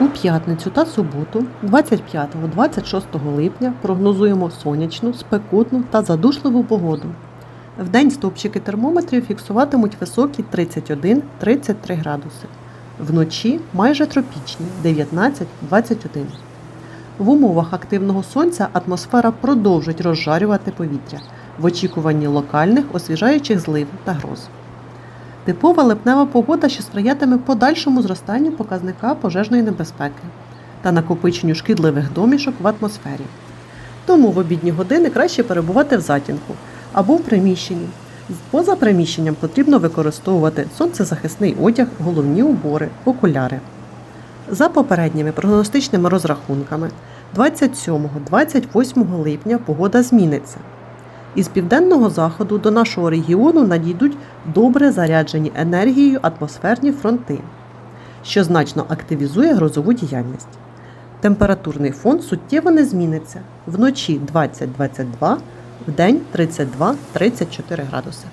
У п'ятницю та суботу, 25-26 липня, прогнозуємо сонячну, спекотну та задушливу погоду. Вдень стовпчики термометрів фіксуватимуть високі 31-33 градуси. Вночі майже тропічні 19-21. В умовах активного сонця атмосфера продовжить розжарювати повітря в очікуванні локальних освіжаючих злив та гроз. Типова липнева погода, що сприятиме подальшому зростанню показника пожежної небезпеки та накопиченню шкідливих домішок в атмосфері. Тому в обідні години краще перебувати в затінку або в приміщенні. Поза приміщенням потрібно використовувати сонцезахисний одяг, головні убори, окуляри. За попередніми прогностичними розрахунками, 27-28 липня погода зміниться. Із південного заходу до нашого регіону надійдуть добре заряджені енергією атмосферні фронти, що значно активізує грозову діяльність. Температурний фон суттєво не зміниться вночі 20-22, вдень 32-34 градуси.